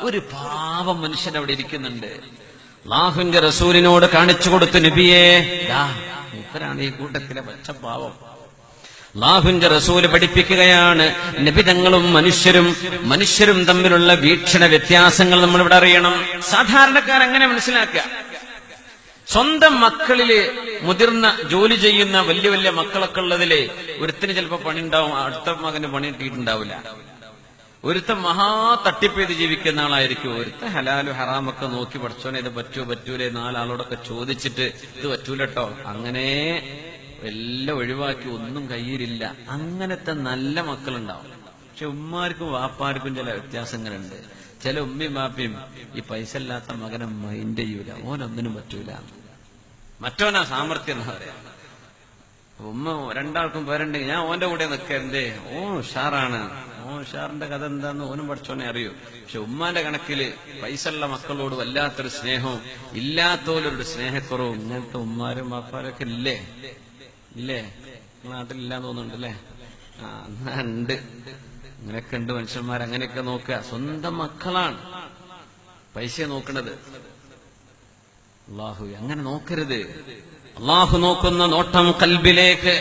ഒരു പാവം മനുഷ്യൻ അവിടെ ഇരിക്കുന്നുണ്ട്. അള്ളാഹുവിന്റെ റസൂലിനോട് കാണിച്ചു കൊടുത്തു നബിയേ. മൂപ്പരാണ് ഈ കൂട്ടത്തിലെ പച്ച പാവം. അള്ളാഹുവിന്റെ റസൂൽ പഠിപ്പിക്കുകയാണ്. നബിതങ്ങളും മനുഷ്യരും മനുഷ്യരും തമ്മിലുള്ള വീക്ഷണ വ്യത്യാസങ്ങൾ നമ്മൾ ഇവിടെ അറിയണം. സാധാരണക്കാർ അങ്ങനെ മനസ്സിലാക്കുക? സ്വന്തം മക്കളിൽ മുതിർന്ന ജോലി ചെയ്യുന്ന വലിയ വലിയ മക്കളൊക്കെ ഉള്ളതിൽ ഒരുത്തിന് ചിലപ്പോ പണി ഉണ്ടാവും അടുത്ത മകന് പണി കിട്ടിയിട്ടുണ്ടാവില്ല. ഒരുത്തൻ മഹാ തട്ടിപ്പ് ചെയ്ത് ജീവിക്കുന്ന ആളായിരിക്കും. ഒരുത്ത ഹലാലു ഹറാമൊക്കെ നോക്കി പഠിച്ചോനെ ഇത് പറ്റൂ പറ്റൂലേ നാലാളോടൊക്കെ ചോദിച്ചിട്ട് ഇത് പറ്റൂലട്ടോ. അങ്ങനെ എല്ലാം ഒഴിവാക്കി ഒന്നും കയ്യിലില്ല. അങ്ങനത്തെ നല്ല മക്കളുണ്ടാവും. പക്ഷെ ഉമ്മാർക്കും വാപ്പാർക്കും ചില വ്യത്യാസങ്ങളുണ്ട്. ചില ഉമ്മയും വാപ്പയും ഈ പൈസ ഇല്ലാത്ത മകനെ മൈൻഡ് ചെയ്യൂല. ഓനൊന്നിനും പറ്റൂല. മറ്റോനാ സാമർത്ഥ്യം എന്ന് പറയാം. ഉമ്മ രണ്ടാൾക്കും പേരുണ്ടെങ്കിൽ ഞാൻ ഓന്റെ കൂടെ നിൽക്കരുതേ ഓ ഉഷാറാണ്. ഓ ഉഷാറിന്റെ കഥ എന്താന്ന് ഓനും പഠിച്ചോനെ അറിയൂ. പക്ഷെ ഉമ്മാന്റെ കണക്കിൽ പൈസ ഉള്ള മക്കളോട് വല്ലാത്തൊരു സ്നേഹവും ഇല്ലാത്തോലൊരു സ്നേഹക്കുറവും ഇങ്ങനത്തെ ഉമ്മാരും വാപ്പാരൊക്കെ ഇല്ലേ? ഇല്ലേ? നാട്ടിലില്ലാന്ന് നാട്ടിലില്ലാന്ന് തോന്നുന്നുണ്ടല്ലേ ആ എന്നാ ഉണ്ട്. അങ്ങനെയൊക്കെ ഉണ്ട് മനുഷ്യന്മാർ. അങ്ങനെയൊക്കെ നോക്കുക. സ്വന്തം മക്കളാണ് പൈസ നോക്കണത്. അള്ളാഹു അങ്ങനെ നോക്കരുത്. അള്ളാഹു നോക്കുന്ന നോട്ടം കൽബിലേക്ക്